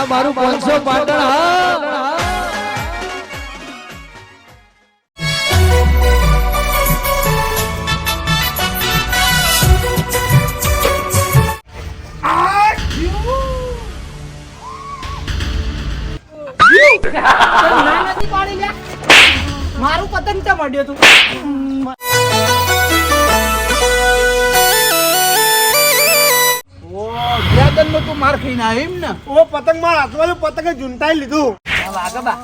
આ મારું પાંચસો પાટણ હા. ના નથી પાડી લ્યા. મારું પતંગ ચમ અડ્યો તું? બેદન નો તું માર ખાઈને આવ્યો એમ ને. ઓ પતંગમાં હાથમાં પતંગ જુંટાઈ લીધું. વાગે બા.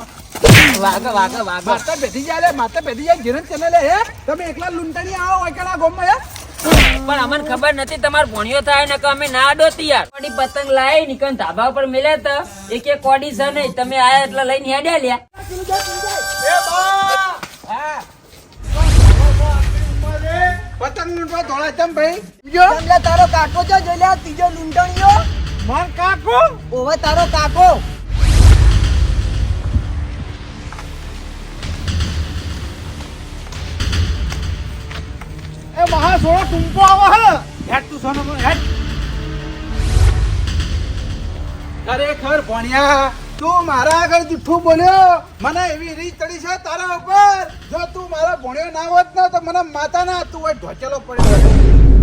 વાગે વાગે વાગે માતા બેઠી જાય માતા બેઠી જાય જીરન ચને હે? તમે એકલા લુંટાણી આવો એકલા ગોમમાં હે? પણ અમને ખબર નથી તમાર ભણ્યો થાય ને કે અમે ના ડોતી યાર કોડી પતંગ લાવી નીકળ ધાબા પર મેલ્યા તા એક એક કોડી છે નહીં તમે આયા એટલે લઈને હેડ્યા લ્યા. હા. પતંગ લૂંટવા દોડા ચમ ભાઈ? જો એટલે તારો કાકો છે જોઈ લે ત્રીજો લૂંટણીયો. માર કાકો? ઓવે તારો કાકો. એ મહા સોળો ટૂંપો આવો હે. હેડ તું સોનો હેડ. ખરેખર ભણ્યા. તું મારા આગળ જુઠ્ઠું બોલ્યો? મને એવી રીત ચડી છે તારા ઉપર. જો તું મારા ભણ્યો ના હોત ને તો મને માતા ના તું હોય ઢોચેલો પડ્યો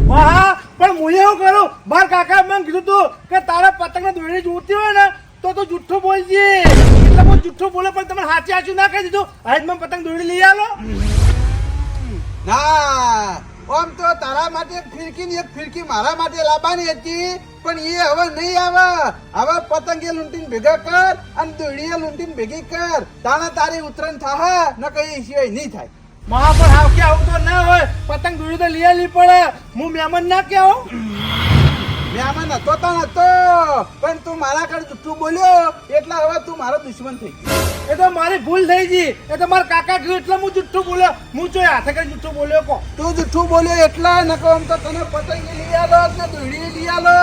મહા પણ હું એવું કરું માર કાકા મને કીધું તું કે તારે પતંગ દોરી જોતી હોય ને તો તું જુઠ્ઠું બોલજે. એટલે હું જુઠ્ઠું બોલે પણ તમે સાચી સાચું ના કહી દીધું. આજ મને પતંગ દોરી લઈ આલો. ના આમ તો તારા માટે એક ફિરકી ને એક ફિરકી મારા માટે લાવવાની હતી, પણ એ હવે નહીં આવે. હવે પતંગે લૂંટીને ભેગા કર અને દોડીએ લૂંટીને ભેગી કર. તાણા તારી ઉતરણ થાહે ન કઈ સિવાય નહીં થાય. મહા પણ હાવ કે આવું તો ના હોય? પતંગ દોડી તો લઈ પડે. હું મહેમાન ના કે મહેમાન હતો તો નતો પણ તું મારા કર જુઠ્ઠું બોલ્યો એટલે હવે તું મારો દુશ્મન થઈ ગયો. એ તો મારી ભૂલ થઈ ગઈ. એ તો મારા કાકા કીધું એટલે હું જુઠ્ઠું બોલ્યો. હું જો હાથે કરી જુઠ્ઠું બોલ્યો કો તું જુઠ્ઠું બોલ્યો એટલા નકો આમ તો તને પતંગ લઈ આલો ને દોડી લઈ આલો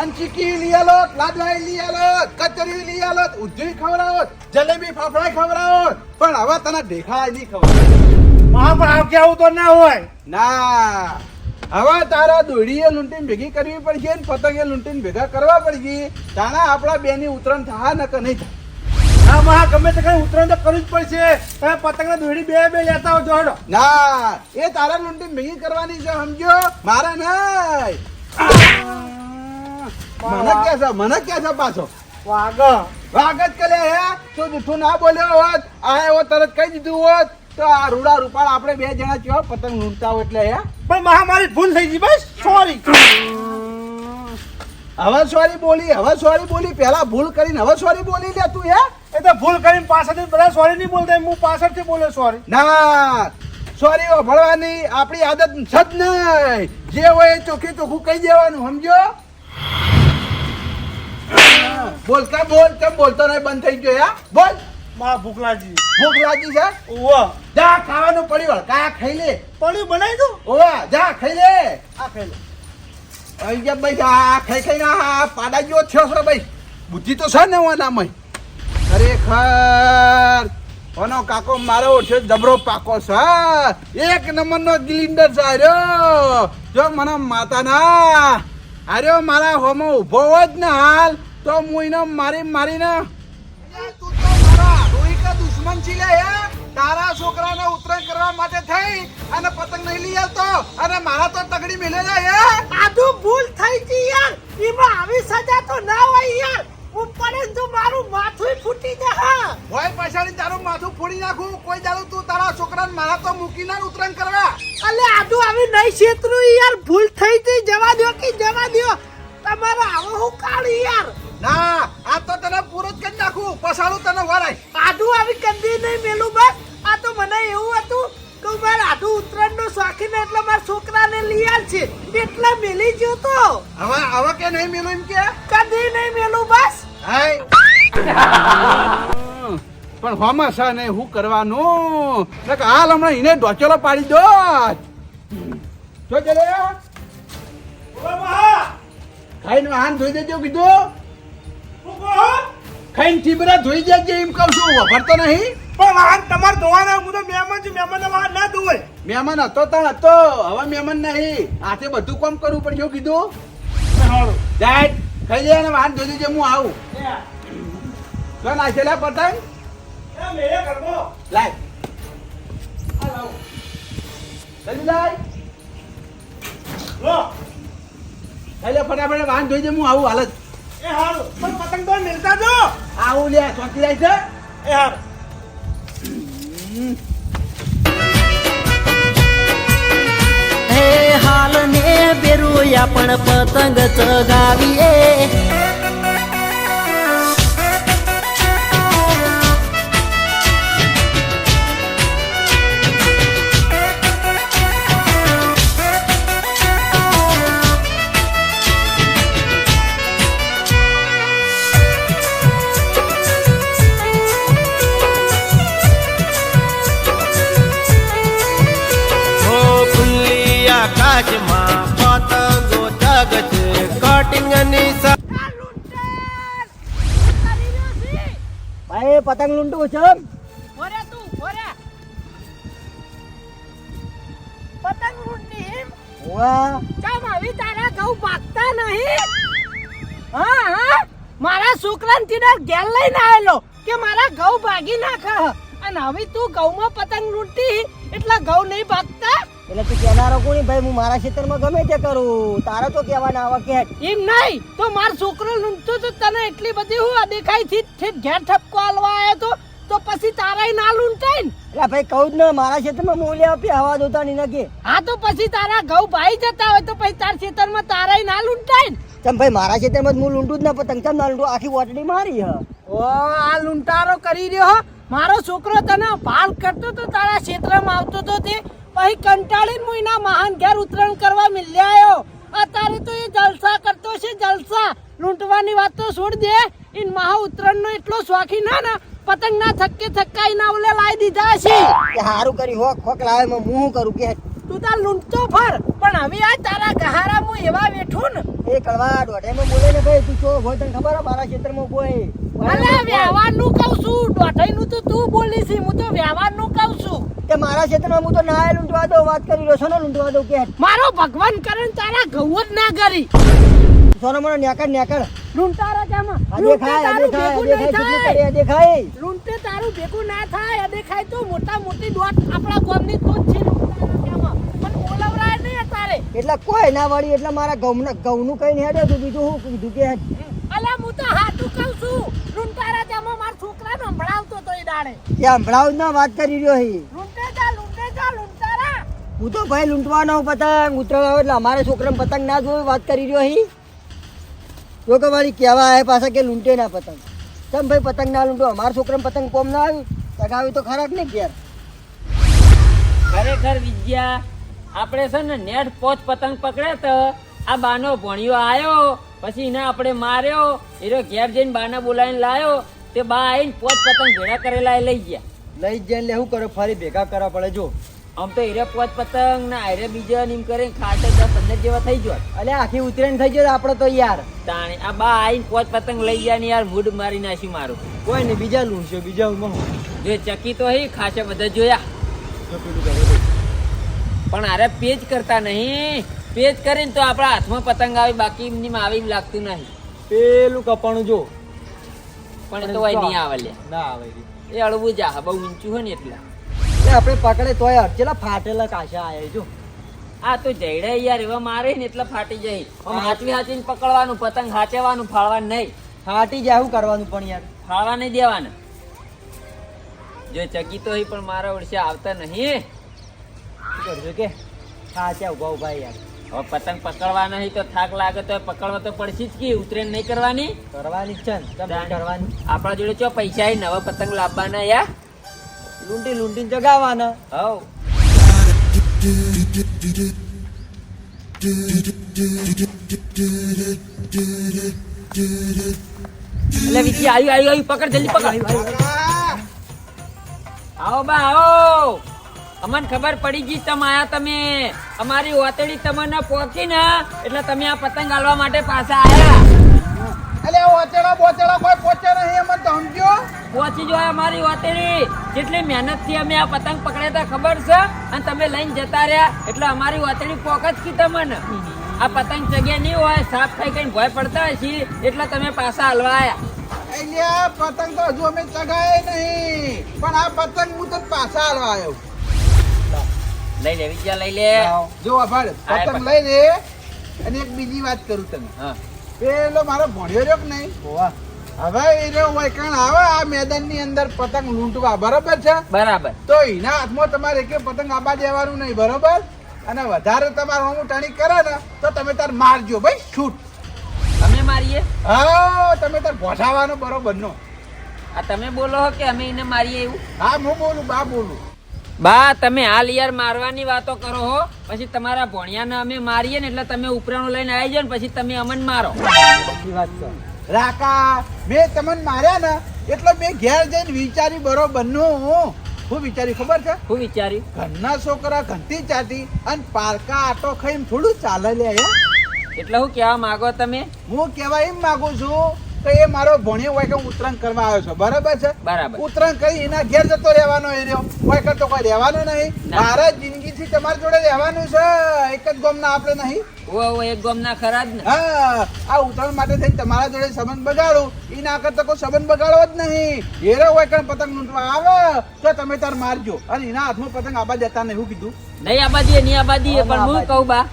અને ચીકી લઈ આલો લાડવાઈ લઈ આલો કચરી લઈ આલો ઉજ્જઈ ખવડાવો જલેબી ફાફડા ખવડાવો પણ હવે તને દેખાય નહીં ખવડાવ મહાભાવ પણ હાવ કે આવું તો ના હોય. ના. હવે તારા દોડીએ લૂંટીને ભેગી કરવી પડશે ને પતંગે લૂંટીને ભેગા કરવા પડશે તાણા આપણા બેની ઉતરણ થા કે નહીં થાય? હા મહા ગમે તે કઈ ઉતરણ તો કરવું જ પડશે. તમે પતંગ ને દોરી બે બે લેતા હો જોડો ના એ તારા લૂંટીને ભેગી કરવાની છે સમજો મારા નહીં. મને કે છે મને કે છે પાછો? વાગ વાગત લે હે? તું જૂઠું ના બોલ્યો હોત આ એવો તરત કહી દીધું હોત. તો આ રૂડા રૂપાળ આપણે બે જણા કેવા પતંગ લૂંટતા હોય એટલે હે? પણ મહામારી ભૂલ થઈ ગઈ બસ સોરી હવે સોરી બોલી હવે સોરી બોલી પેલા ભૂલ કરીને હવે સોરી બોલી લે તું હે? એ તો ભૂલ કરીને પાછળથી બધા સોરી નહીં બોલતા હું પાછળથી બોલ્યો સોરી ના સોરી ભળવાની આપણી આદત છે જ નહીં. જે હોય એ ચોખ્ખી ચોખ્ખું કહી દેવાનું સમજો? બોલતા બોલ કેમ બોલતો નહીં બંધ થઈ ગયો હે? બોલ. મા ભૂખ લાગી. ભૂખ લાગી છે? ઓવા જા ખાવાનું પડ્યું કા ખાઈ લે. પડ્યું બનાવી દો ઓવા જા ખાઈ લે. આ ખાઈ લે. અહીં જા ભાઈ આ ખાઈ ખાઈ ના પાડા જેવો થયો છે ભાઈ. બુદ્ધિ તો છે ને હું નામય ખરેખર ઓનો કાકો મારો ઓછો જબરો પાકો છે. એક નંબરનો ગિલિન્ડર છે આર્યો. જો મને માતાના આર્યો મારા હોમો ઊભો જ ને હાલ તો હું એને મારી મારીને તું તો મારા રોહી કા દુશ્મન છે યાર તારા છોકરાને ઉતરાણ કરવા માટે થઈ અને પતંગ નહીં લઈ આવતો અને મારા તો તગડી મેલેલા હે? આધું ભૂલ થઈ ગઈ યાર. એમાં આવી સજા તો ના હોય યાર. ઉપર તો મારું માથું ફૂટી જાય હોય પછાડી તારું માથું ફોડી નાખું. કોઈ દાડું તું તારા છોકરાને મારા તો મૂકીને ના ઉતરાણ કરવા. અલે આધું આવી નહીં છેતરું યાર. ભૂલ થઈ ગઈ. જવા દો કે જવા દો તમારો આવો હું કાઢી યાર. ના આ તો તને પૂરો જ કરી નાખું. પછાડું તને વરાય આધું આવી કદી નહીં મેલું બસ આ તો મને એવું હતું કે મારે આધું ઉત્તરાયણ નો શોખીન એટલે મારા છોકરાને લઈ આલ છે એટલે મેલી ગયો તો? હવે હવે કે નહીં મેલું એમ કે? કદી નહીં મેલું બસ. હાય. પણ હોમાં સા ને હું કરવાનું? હાલ હમણાં એને ઢોચેલો પાડી દો જો. ચલે ખાઈને વાહન ધોઈ દેજો કીધું. ખાઈને ચીબરા ધોઈ દેજે એમ કહું છું. વફરતો નહીં? પણ વાહન તમારે ધોવાના હું તો મહેમાન છું મહેમાન વાહન ના મહેમાન હતો તાણ હતો હવે મહેમાન નહીં. હાથે બધું કામ કરવું એવું કીધું? જાય ખાઈ જાય અને વાહન ધોઈ દેજે હું આવું. તો નાખે લે પતંગ. લાય. લાય. એટલે ફટાફટ વાહન દે હું આવું હાલત એ હારું. પણ પતંગ તો મિલતા જો. આવું લે ચોકી જાય છે. એ હારું. હે હાલ ને બેરુયા પણ પતંગ ચગાવીએ. પતંગ લૂંટવું છે ઊભો રે તું, પતંગ લૂંટની એમ? કેમ આવી તારા ઘઉં પાકતા નહીં? હા હા. મારા છોકરાને તીને લઈને આવેલો કે મારા ઘઉં ભાગી નાખે. અને હવે તું ઘઉંમાં પતંગ લૂંટી એટલા ઘઉં નહીં ભાગતા? એટલે તું કહેનારો કોની ભાઈ હું મારા ક્ષેત્રમાં ગમે તે કરું. તારે તો કહેવાના આવા કે એમ નહીં તો માર છોકરો લૂંટતો તો તને એટલી બધી હું અદેખાઈ થી છે ઘેર ઠપકો આલવા આવ્યો તો તો પછી તારાય ના લૂંટાય ને? એટલે ભાઈ કહું જ ના મારા ક્ષેત્રમાં મૂલ્ય આપી હવા જોતા નહીં નકે હા તો પછી તારા ઘઉં ભાઈ જતા હોય તો પછી તાર ખેતરમાં તારાય ના લૂંટાય ને? તમ ભાઈ મારા ખેતરમાં જ હું લૂંટું જ ના પતંગ ચમ ના લૂંટું? આખી વોટડી મારી હ. ઓ આ લૂંટારો કરી રહ્યો. મારો છોકરો તને ભાલ કરતો તો તારા ક્ષેત્રમાં આવતો તો તે પછી કંટાળીને હું એના મહાન ઘેર ઉતરણ કરવા મિલ્યા આવ્યો અત્યારે તો એ જલસા કરતો છે જલસા. લૂંટવાની વાત તો છોડ દે. ઇન મહા ઉતરણનો એટલો શોખીન ના ને પતંગ ના થક્કે થક્કા એના ઓલે લાવી દીધા છે. કે હારું કરી હોક હોક લાવે મેં હું શું કરું કે? તું તાર લૂંટતો ફર પણ હવે આ તારા ગહારા હું એવા બેઠું ને. એ કડવા દોઢાઈમાં બોલે ને ભાઈ તું છો હોય તને ખબર મારા ખેતરમાં કોઈ અલે વ્યવહારનું કહું છું. દોઢાઈનું તો તું બોલી છે હું તો વ્યવહારનું કહું છું. કે મારા હું તો ના લૂંટવા વાત કરી રહ્યો છો ને લૂંટવા કે? મારો ભગવાન કરે તારા ઘઉં જ ના કરી સોનો મને લૂંટે થાય. લૂંટે તારું ભેગું ના થાય આ દેખાય તો મોટા મોટી દોટ આપણા ગામની તો જ છે એટલે કોઈ ના વળી એટલે મારા ઘઉં ઘઉંનું કઈ હેડે બીજું શું કીધું કે અલા હું તો હાથું કઉ છું. લૂંટારા જામાં મારા છોકરાને સંભળાવતો તો એ દાડે. કે સંભળાવ ના વાત કરી રહ્યો હી. લૂંટે જા લૂંટે જા લૂંટારા. હું તો ભાઈ લૂંટવાનો પતંગ ઉતરાણ એટલે અમારે છોકરાને પતંગ ના જોવે વાત કરી રહ્યો હી. જો કે મારી કહેવા આવે પાછા કે લૂંટે ના પતંગ. કેમ ભાઈ પતંગ ના લૂંટો? અમારા છોકરાને પતંગ કોમ ના આવ્યું? ચગાવી તો ખરાબ ને ઘેર? ખરેખર વિદ્યા આપણે છે ને નેટ પોચ પતંગ પકડે તો આ બાનો ભણ્યો આયો. પછી એને આપણે માર્યો એનો ઘેર જઈને બાને બોલાવીને લાયો તે બા આવીને પોચ પતંગ ભેગા કરેલા એ લઈ ગયા. લઈ જાય જઈને શું કરો? ફરી ભેગા કરવા પડે જો. આમ તો હીરે પોચ પતંગ ને આયરે બીજા નીમ એમ કરીને ખાતે દસ પંદર જેવા થઈ ગયો. અલે આખી ઉતરેણ થઈ ગયો આપણે તો યાર. તાણે આ બા આવીને પોચ પતંગ લઈ ગયા ને યાર મૂડ મારી નાખી મારું. કોઈ નહીં બીજા લૂંટશો બીજા હું જો ચકી તો હી ખાસે બધા જોયા. પણ આરે પેજ કરતા નહીં. પેજ કરીને તો આપણા હાથમાં પતંગ આવી બાકી એમની આવી લાગતું નહીં. પેલું કપાણું જો. પણ તો નહીં આવે લે. ના આવે એ અળવું જા બહુ ઊંચું હોય ને એટલે. એ આપણે પકડે તોય અડચેલા ફાટેલા કાશા આવે જો. આ તો જઈડે યાર એવા મારે ને એટલે ફાટી જાય. હાચવી હાચવીને પકડવાનું પતંગ હાચવાનું ફાળવાનું નહીં. ફાટી જાય શું કરવાનું પણ યાર? ફાળવા નહીં દેવાના. જો ચકી તો પણ મારા ઓળશે આવતા નહીં. કરજો કે? ખાચા ઊભા ઊભા યાર. હવે પતંગ પકડવા નહીં તો થાક લાગે તો પકડવા તો પડશે જ કે ઉતરેણ નહીં કરવાની? કરવાની છે કરવાની? આપણા જોડે ચો પૈસા નવા પતંગ લાવવાના યા? લૂંટી લૂંટીને જગાવવાના હવ. એટલે વિકી આવ્યું આવ્યું આવ્યું પકડ જલ્દી પકડ. આવો બા આવો. અમને ખબર પડી ગઈ તમે આયા તમે. અમારી ઓતડી તમને પહોંચી ને એટલે તમે આ પતંગ ગાલવા માટે પાછા આયા. અલે ઓતડા બોતડા કોઈ પહોંચે નહીં અમને સમજ્યો? પહોંચી જોય અમારી ઓતડી. જેટલી મહેનતથી અમે આ પતંગ પકડ્યા ખબર છે? અને તમે લઈને જતા રહ્યા. એટલે અમારી ઓતડી પોકત કી તમને. આ પતંગ જગ્યા નહીં હોય સાફ થઈ કઈ ભય પડતા છીએ એટલે તમે પાછા હલવા આવ્યા પતંગ તો હજુ અમે ચગાય નહીં. પણ આ પતંગ હું તો પાછા હલવા આવ્યો. લઈ લે વિચાર લઈ લે. જો અભાડ પતંગ. લઈ લે અને એક બીજી વાત કરું તને. હા. પેલો મારો ભણ્યો રહ્યો કે નહીં? હવે. એને વૈકણ આવે આ મેદાનની અંદર પતંગ લૂંટવા બરોબર છે? બરાબર. તો એના હાથમાં તમારે એક પતંગ આબા દેવાનું નહીં બરોબર? અને વધારે તમારે હું ટાણી કરે ને તો તમે તાર મારજો ભાઈ છૂટ. તમે મારીએ? હા તમે તાર ભોસાવાનો બરોબર નો આ તમે બોલો કે અમે એને મારીએ એવું? હા હું બોલું બા બોલું. બા તમે હાલ યાર મારવાની વાતો કરો હો. પછી તમારા ભણિયાને અમે મારીએ ને એટલે તમે ઉપરાણું લઈને આવી જાઓ ને પછી તમે અમન મારો. રાકા મેં તમને માર્યા ને એટલે મેં ઘેર જઈને વિચારી બરોબરનું. હું વિચારી ખબર છે? હું વિચારી ઘરના છોકરા ઘંટી ચાટી અને પારકા આટો ખાઈને થોડું ચાલે લે એટલે હું કહેવા માંગો તમે? હું કહેવા એમ માંગુ છું કે એ મારો ભણ્યો હોય કે હું ઉત્તરાયણ કરવા આવ્યો છું. બરાબર છે? બરાબર. ઉત્તરાયણ કરી એના ઘેર જતો રહેવાનો એ રહ્યો. કોઈ કરતો કોઈ રહેવાનો નહીં. ના. મારા જિંદગીથી તમારી જોડે રહેવાનું છે. એક જ ગોમના આપણે નહીં. ઓ ઓ એક ગોમના ખરા જ ને. હા આ ઉત્તરાયણ માટે થઈને તમારા જોડે સંબંધ બગાડું. એના કરતા કોઈ સંબંધ બગાડો જ નહીં. હેરો હોય કે પતંગ લૂંટવા આવે તો તમે તાર મારજો. અને એના હાથમાં પતંગ આબા જતા નહીં હું કીધું. નહીં આબાદી નહીં આબાદી પણ હું કહું બા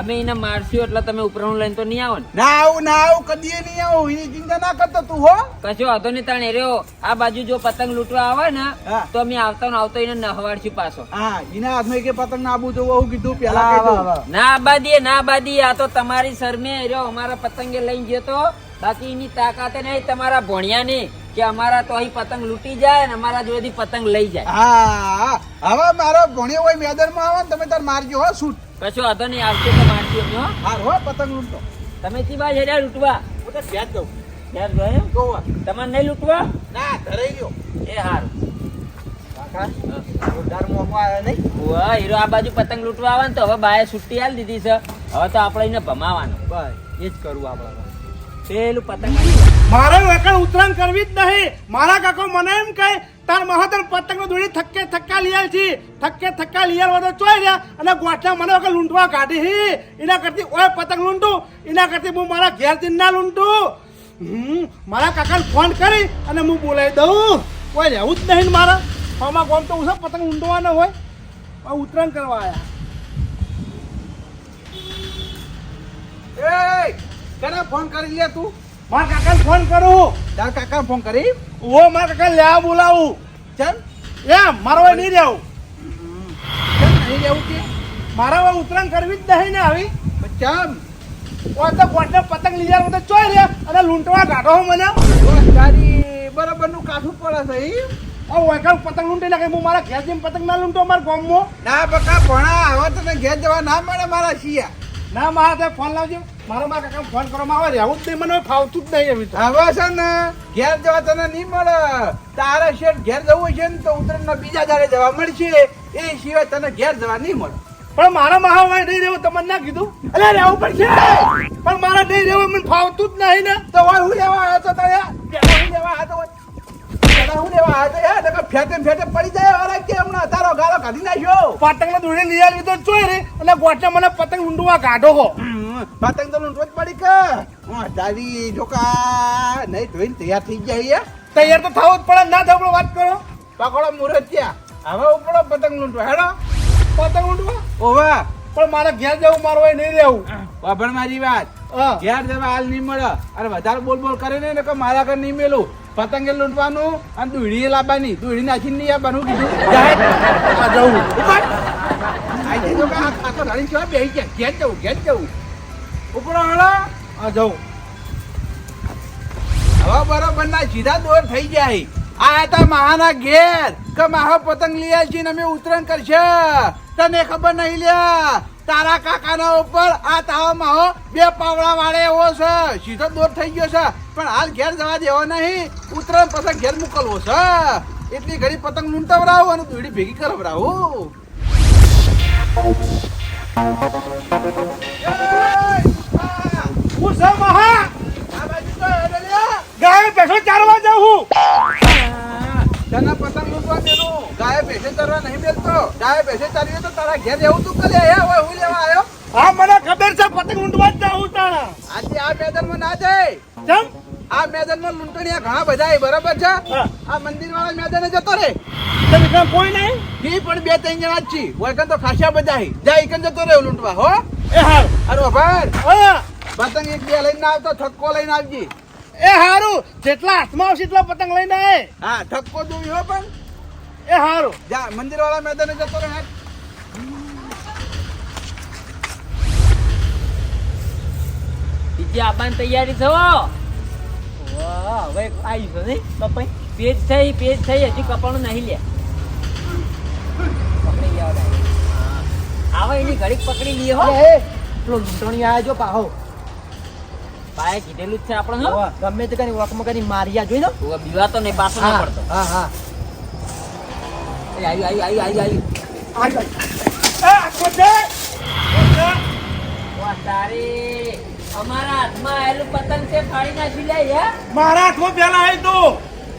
અમે એને મારશું એટલે તમે ઉપરાણું લઈને તો નહીં આવો ને. ના આવું ના આવું કદી નહીં આવું. એની ચિંતા ના કરતો તું હો. કશો વાંધો નહીં તાણે રહ્યો. આ બાજુ જો પતંગ લૂંટવા આવે ને તો અમે આવતા ને આવતો એને નહવાડશું પાછો. હા એના હાથમાં કે પતંગ ના આબુ તો હું કીધું પેલા ના આબાદીએ ના આબાદીએ આ તો તમારી શરમે રહ્યો. અમારા પતંગે લઈને ગયો તો બાકી એની તાકાતે નહીં તમારા ભણ્યાની કે અમારા તો અહીં પતંગ લૂંટી જાય ને અમારા જોડેથી પતંગ લઈ જાય. હા હવે મારો ભણ્યો હોય મેદાનમાં આવે ને તમે તાર મારજો હો શૂટ કશો વાંધો નહીં આવશે તો મારજો હો. હાર હો પતંગ લૂંટો. તમે થી બાજુ હેડ્યા લૂટવા? હું તો ત્યાં જ જઉં યાર જોયો ગોવા તમારે નહીં લૂંટવા? ના ધરાઈ ગયો. એ હારું. કાકા જોરદાર મોકો આવ્યો નહીં? વાહ હીરો આ બાજુ પતંગ લૂંટવા આવે ને તો હવે બાએ છુટ્ટી આલી દીધી છે. હવે તો આપણે એને ભમાવાનો બસ એ જ કરવું આપણે. પેલું પતંગ મારે વેકણ ઉત્તરાયણ કરવી જ નહીં. મારા કાકો મને એમ કહે તાર મહાતર પતંગ નો દોડી થક્કે થક્કા લીયાલ છી. થક્કે થક્કા લીયાલ વધો ચોઈ રહ્યા અને ગોઠલા મને વખત લૂંટવા કાઢી હી. એના કરતી ઓય પતંગ લૂંટું. એના કરતી હું મારા ઘેર જઈને ના લૂંટું. હમ મારા કાકાને ફોન કરી અને હું બોલાવી દઉં. કોઈ રહેવું જ નહીં મારા. આમાં ગોમ તો હું પતંગ લૂંટવાના હોય? આ ઉત્તરાયણ કરવા આવ્યા એ કને ફોન કરી લે તું? મારા કાકાને ફોન કરું. તાર કાકા ફોન કરી? ઓ મારા કાકા લેવા બોલાવું. ચાલ એમ મારો હોય નહીં રહેવું. નહીં રહેવું કે? મારા હવે ઉતરાણ કરવી જ નહીં ને આવી. ચમ ઓ તો ગોઠને પતંગ લઈ જાય તો ચોઈ રહ્યા અને લૂંટવા હો મને. તારી બરાબરનું કાઠું પડે છે. ઓ પતંગ લૂંટી નાખે. હું મારા ઘેર પતંગ ના લૂંટો મારા ગામમાં? ના બકા ભણા હવે તને ઘેર જવા ના મળે મારા શિયા. ના મારા ત્યાં ફોન લાવજો. મારો મારા કાકા ફોન કરવામાં આવે આવું જ નહીં મને ફાવતું જ નહીં એવી તો. હવે છે ને ઘેર જવા તને નહીં મળે. તારા શેઠ ઘેર જવું છે ને તો ઉત્તરાયણના બીજા દાડે જવા મળશે. એ સિવાય તને ઘેર જવા નહીં મળે. પણ મારા મહા હોય નહીં રહેવું તમને ના કીધું. અરે રહેવું પડશે. પણ મારા નહીં રહેવું મને ફાવતું જ નહીં ને. તો હું લેવા આવ્યો તો તારે હું લેવા આવ્યો તો? હું લેવા આવ્યો તો યાર નકર ફેટે ફેટે પડી જાય વાળા કે હમણાં તારો ગાળો કાઢી નાખ્યો. પતંગ ને દોડી લઈ આવી તો ચોઈ રે. અને ગોઠને મને પતંગ ઊંડવા કાઢો હો. પતંગ તો જ પડી કે. હા, તારી ઢોકા નહીં ધોઈને તૈયાર થઈ યાર તૈયાર તો થવું જ પડે ના થવું વાત કરો. પકડો મુરત ત્યાં હવે ઉપડો પતંગ લૂંટવા હેડો. પતંગ લૂંટવા ઓવા. પણ મારે ઘેર જવું મારો હોય નહીં રહેવું. વાભણ મારી વાત. ઘેર જવા હાલ નહીં મળે. અને વધારે બોલ બોલ કરે ને કે મારા ઘર નહીં મેલું. પતંગે લૂંટવાનું અને દુડી લાવવાની. દુડી નાખીને નહીં આવવાનું કીધું. જવું. ઘેર ઘેર હળો. હવે બરોબર ના સીધા દોર થઈ જાય. આ હતા મહાના ઘેર. કે માહો પતંગ લઈ ને અમે ઉતરણ કરશે. તને ખબર નહીં લ્યા. તારા કાકાના ઉપર આ તાવામાં બે પાવડા વાળે એવો છે. સીધો દોર થઈ ગયો છે. પણ હાલ ઘેર જવા દેવો નહીં. ઉતરણ પછી ઘેર મોકલવો છે. એટલી ઘડી પતંગ લૂંટાવડાવું અને દોડી ભેગી કરાવડાવું. ગાય બેઠો ચારવા જાઉં તને પતંગ લૂંટવા દેલું ગાય ભેસે ચરવા નહીં મેલતો ગાય ભેસે ચરવી તો તારા ઘેર એવું તું કરે હે હવે હું લેવા આવ્યો? હા મને ખબર છે પતંગ લૂંટવા જ જાઉં તારા. આજે આ મેદાનમાં ના જાય. જમ આ મેદાનમાં લૂંટણીયા ઘણા બધા એ બરાબર છે? આ મંદિર વાળા મેદાને જતો રે તમે કોઈ નહીં? ઈ પણ બે ત્રણ જણા જ છીએ. વળકન તો ખાસા બધા છે. જા ઈકન જતો રે લૂંટવા હો? એ હાર અરે ભાઈ. પતંગ એક બે લઈને આવતો થક્કો લઈને આવજી. એ હારું જેટલા હાથમાં આવશે એટલા પતંગ લઈને આવે હા થક્કો જોવી હો પણ. એ હારું. જા મંદિર વાળા મેદાને જતો રહે બીજી આવવાની તૈયારી થવો. વાહ, હવે આવી છો નહીં. કપાઈ પેજ થઈ પેજ થઈ હજી કપાણું નહીં લે. પકડી ગયા. આવે એની ઘડીક પકડી લઈએ હો. પેલો લૂંટણી આવ્યો જો પાહો. બાએ કીધેલું જ છે આપણે હો. ગમે તે કરી વખમાં કરી માર્યા જોઈ લો. તું બીવા તો નહીં પાછો ના પડતો. હા હા. એ આવ્યું આવ્યું આવ્યું આવ્યું આ કોચે વાહ, તારી અમારા હાથમાં આવેલું પતંગ છે ફાડી નાખી લે હે. મારા હાથમાં પેલા આવી તું.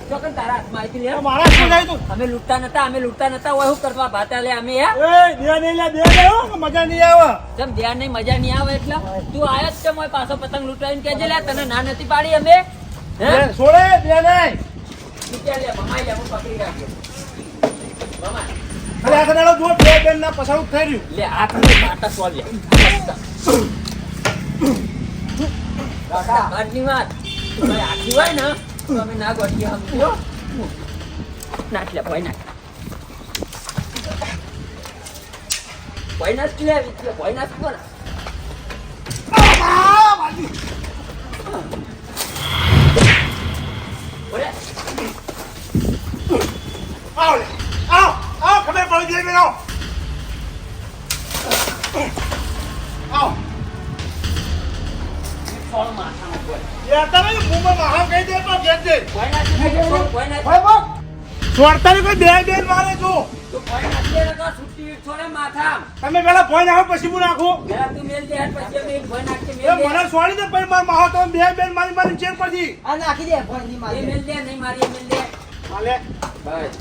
ચોકન તારા હાથમાં આવી લે. મારા હાથમાં આવી તું. અમે લૂંટતા નતા અમે લૂંટતા નતા હું કરવા ભાતા લે અમે એ દે નહીં લે દે નહીં મજા નહીં આવે. જેમ ધ્યાન નહીં મજા નહીં આવે એટલે. તું આયો જ છે મોય પાછો પતંગ લૂંટાઈને કેજે લે તને ના નથી પાડી અમે હે? છોડે દે નહીં. તું લે ભમાઈ લે હું પકડી રાખ્યો ભમાઈ. અરે આ કદાડો જો બે બેન ના પસારું થઈ રહ્યું. લે હાથમાં માટા સોલ લે ઘરની વાત. તું આખી હોય ને ગોઠીએ સમજો નાખ ભાઈ નાખ ભાઈ નાખ ખબર પડી ગઈ નહીં કોઈ બે બેન મારે છું નાખ તમે પેલા ફોન આવો પછી હું નાખું નાખ મને છોડી દે પછી મારા માહો તો બે બેન મારી મારી ચેર આ નાખી દે ભોંયની નહીં મારી મેલ દે નહીં મારી મેલ દે માલે બસ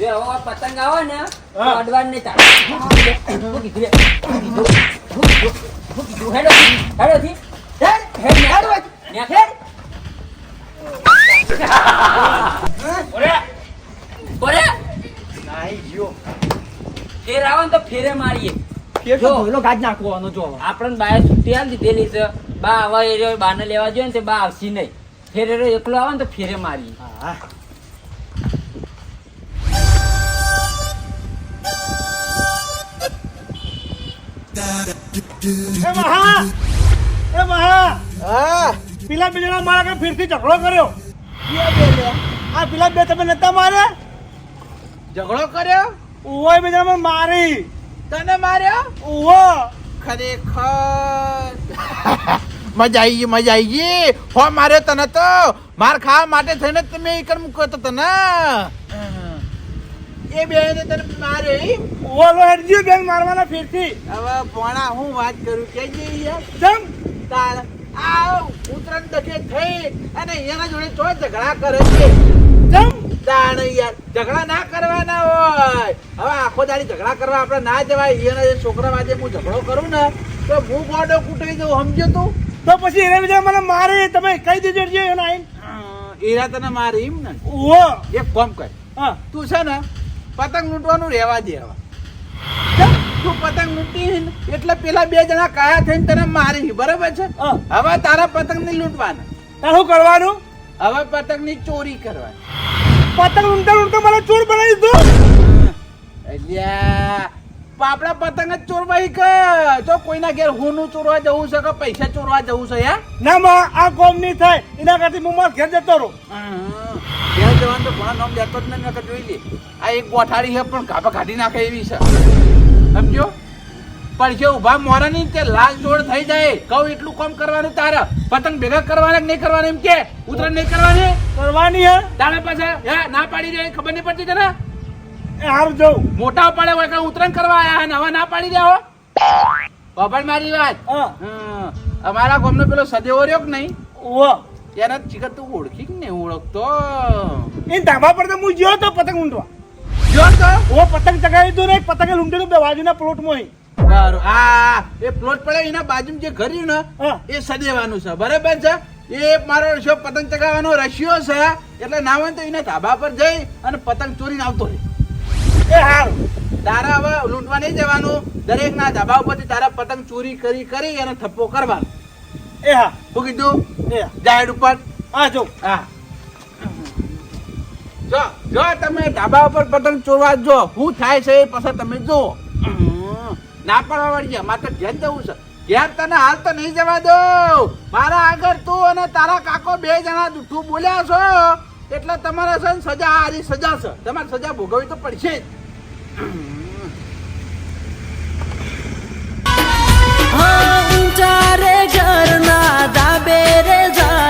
જો હવે પતંગ આવે ને. અડવાન નહીં તારે હેડો હેડો. હેડ હેડ ફેર આવે ને તો ફેરે મારીએ. આપણને બાય છૂટી આલી દીધેલી છે. બા આવા એરિયો બાને લેવા જોઈએ ને તે બા આવશે નહીં. ફેર એરો એકલો આવે ને તો ફેરે મારીએ. હા. એ મહા! એ મહા! હા. પેલા બે જણા મારા કાંઈ ફીરથી ઝઘડો કર્યો. આ પેલા બે તમે નતા મારે ઝઘડો કર્યો? ઓય બે જણા મારી. તને માર્યો? ઓવો ખરેખર. મજા આવી ગઈ મજા આવી ગઈ. હો માર્યો તને તો. માર ખાવા માટે થઈને તમે ઈકર મૂક્યો તો તને. એ બે તને માર્યો એમ? ઓવો લો હેડજી બેન મારવાના ફીરથી. હવે પોણા હું વાત કરું? કે યાર. જમ. તાર આ ઉતરણ દખે થઈ અને એના જોડે તો ઝઘડા કરે છે. જમ દાણ યાર ઝઘડા ના કરવાના હોય. હવે આખો દાડી ઝઘડા કરવા આપણે ના જવાય એના જે છોકરા વાજે હું ઝઘડો કરું ને તો હું ગોડો કૂટી દઉં સમજો તું? તો પછી એને બીજા મને મારે તમે કહી દેજો જે એને આઈને. એરા તને મારે એમ ને? ઓ એક કોમ કર. હા. તું છે ને પતંગ લૂંટવાનું રહેવા દે હવે. તું પતંગ લૂંટી એટલે પેલા બે જણા કાયા થઈને તને મારી બરાબર છે? હવે તારા પતંગ ને લૂંટવાના. તાર કરવાનું? હવે પતંગની ચોરી કરવાની. પતંગ ઊંધા ઊંધા મને ચોર બનાવી દીધો. આપડા પતંગ જ ચોરવાઈ કે? જો કોઈના ઘેર હોનું ચોરવા જવું છે કે પૈસા ચોરવા જવું છે યાર ના માં આ કોમ નહીં થાય. એના કરતી હું મારા ઘેર જતો રહું. ઘેર જવાનું તો ઘણા નામ જતો જ નહીં જોઈ લે. આ એક ગોઠાડી છે પણ ગાભા કાઢી નાખે એવી છે. સમજો જે ઊભા મોરા ની તે લાલ જોડ થઈ જાય. કહું એટલું કામ કરવાનું તારા. પતંગ ભેગા કરવાના નહીં કરવાના એમ કે? ઉતરણ નહીં કરવાની? કરવાની હે? તારા પાસે હે ના પાડી દે ખબર નહીં પડતી તને? એ હારું જો મોટા પાડે હોય કે ઉતરણ કરવા આયા અને હવે ના પાડી દે હો? મારી વાત. અમારા ગામનો પેલો સદેવો રહ્યો કે નહીં? ઓ ત્યારે ચિકન તું ઓળખી કે નહીં ઓળખતો? એ ધાબા પર તો હું ગયો તો પતંગ ઊંધવા. જો તો? ઓ પતંગ ચગાવી દો ને પતંગ લૂંટેલું દો બાજુના પ્લોટમાં બરોબર આ એ પ્લોટ પડે એના બાજુમાં જે ઘર ને હા. એ સદેવાનું છે. બરાબર છે? એ મારો શો પતંગ ચગાવવાનો રશિયો છે એટલે ના હોય તો એના ધાબા પર જઈ અને પતંગ ચોરીને આવતો રહે. એ હારું. તારા હવે લૂંટવા નહીં જવાનું. દરેક ના ધાબા ઉપરથી તારા પતંગ ચોરી કરી કરી અને થપ્પો કરવાનો. એ હા. શું કીધું? એ જાહેર ઉપર? હા જો. હા. જો જો તમે ધાબા ઉપર પતંગ ચોરવા જો શું થાય છે એ પછી તમે જો ના પડવા વાળી છે મારે તો ઘેર જવું છે. ઘેર તને હાલ તો નહીં જવા દો મારા આગળ તું અને તારા કાકો બે જણા જૂઠું બોલ્યા છો. એટલે તમારે છે ને સજા, હારી સજા છે. તમારે સજા ભોગવવી તો પડશે જ. ઘરના ધાબે રે જાશું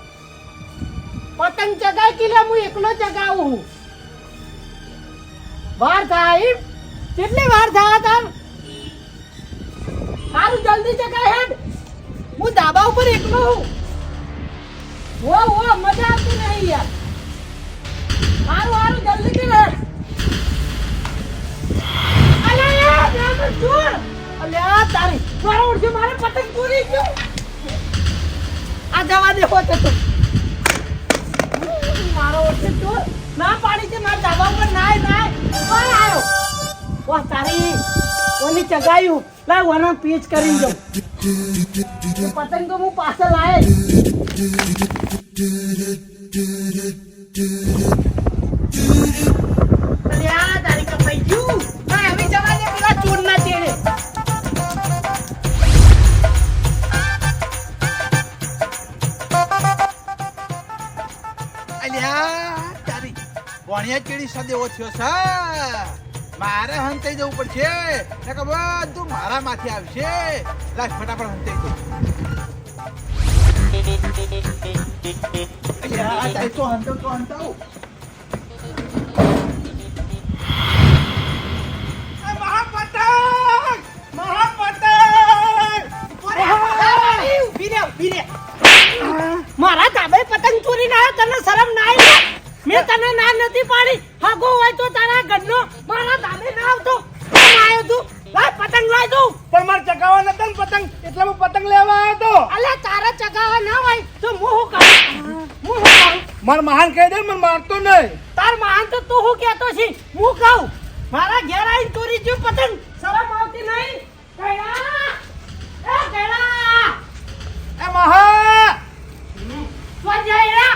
પતંગ ચગાય કે લે હું એકલો ચગાવું? વાર થાય? કેટલી વાર થાય તાર સારું, જલ્દી ચગાય હેડ. હું ધાબા ઉપર એકલો હું. ઓ ઓ મજા આવતી નહીં યાર. મારું સારું જલ્દી કર અલે યાર ના ચોર તારી. મારો ઉડશે મારે પતંગ પૂરી ગયો. આ જવા દે હોત તો. ઓછે ચોર ના પાડી છે, મારા ધાબા ઉપર નાય નાય. કોણ આવ્યો? વાહ તારી કોની ચગાયું. લાવ વના પીચ જાઉં એ પતંગ તો હું પાછળ લાય ભણ્યા ચીડી સદેવો થયો છે મારે હંતાઈ જવું પડશે. ને કે બધું મારા માથે આવશે. લાશ ફટાફટ હંતાઈ તો હંતો હંતાવું. મારા ધાબે પતંગ ચોરી ના તને શરમ ના આવી? મેં તને ના નથી પાડી. હાગો હોય તો તારા ઘરનો મારા ધાબે ના આવતો. આવ્યો તું. લાય પતંગ લાય તું. પણ મારે ચગાવવા નતા ને પતંગ. એટલે હું પતંગ લેવા આવ્યો તો. અલ્યા તારા ચગાવવા ના હોય તો હું હું કરું? હું હું કરું? મારા મહાન કહી દે મને મારતો નહીં. તાર માન તો તું હું કહેતો છે? હું કહું? મારા ઘેર આવીને ચોરી જ્યું પતંગ. શરમ આવતી નહીં? કૈલા એ મહા! તું જાય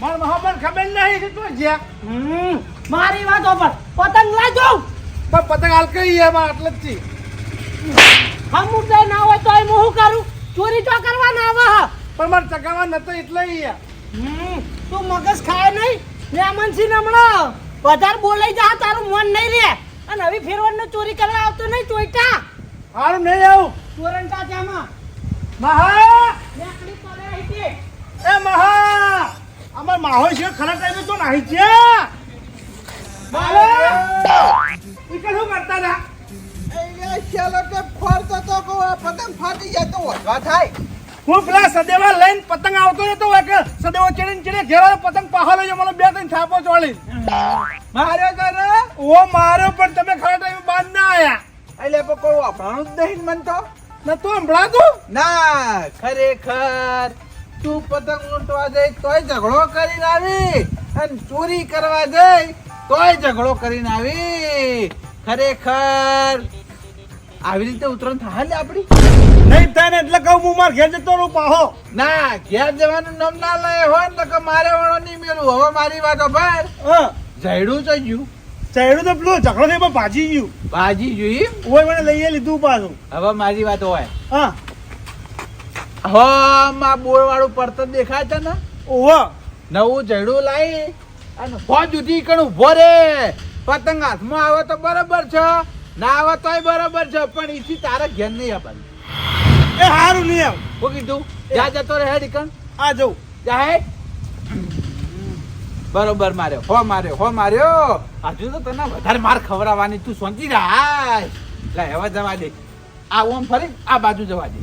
મહા ખબર નહીં કે તું જ્યાં. મારી વાતો પર પતંગ લાજો. પણ પતંગ હાલ કઈ છે એટલે આટલે જ છે. હમું તો ના હોય તો હું શું કરું? ચોરી તો કરવા ના આવે. પણ મારે ચગાવવા નતો એટલે ઈ તું મગજ ખાય નહીં? મેમનસિંહ હમણાં વધારે બોલાઈ જા તારું મન નહીં રે અને હવે ફેરવાનો ચોરી કરવા આવતો નહીં ચોઈટા હારું નહીં આવું. ચોરંટા ત્યાંમાં મહા. એ મહા! અમાર માહો છે ખરા ટાઈમે તો નાહી છે. ઈ કે શું કરતા હતા? ચાલો કે ફરતો તો પતંગ ફાટી જાય તો વધવા થાય? હું પેલા સદેવા લઈને પતંગ આવતો હતો હોય કે સદેવો ચડીને ઘેર પતંગ પાહો લઈ મને બે ત્રણ થાપો ચોળી. માર્યો ઓ મારો પણ તમે ખરા ટાઈમે બાદ ના આયા. એટલે પણ કોઈ જ નહીં મન તો. ન તું સંભળાતું ના ખરેખર. તું પતંગ લૂંટવા જઈ તોય ઝઘડો કરીને આવી. અને ચોરી કરવા જઈ તોય ઝઘડો કરીને આવી. ખરેખર આવી રીતે ઉતરણ થાય ને આપડી? નહીં થાય ને એટલે કહું હું માર ઘેર જતો રહું પાહો. ના ઘેર જવાનું નામ ના લય હોય ને તો કે મારે વણો નહીં મેળવું હવે મારી વાતો હા. જયડું તો ગયું. ચહેરું તો પેલું ઝઘડો થઈ પણ ભાજી ગયું. ભાજી જોઈ ઓય મને લઈએ લીધું પાછું. હવે મારી વાત હોય. હા. હો માં બોર વાળું પડતર દેખાય છે ને ઓહો નવું જડું લાવી અને ફોજ ઉઠી કણ ઊભો રે. પતંગ હાથમાં આવે તો બરાબર છે. ના આવે તોય બરાબર છે. પણ એથી તારે ઘેર નહીં આપવાનું એ સારું નહીં આવ. શું કીધું જા જતો રહે ડીકણ આ જવું જાહે બરોબર માર્યો. હો માર્યો હો માર્યો. હજુ તો તને વધારે માર ખવડાવવાની તું શાંતિ રાખ. લે હવે જવા દે. આ ઓમ ફરી આ બાજુ જવા દે.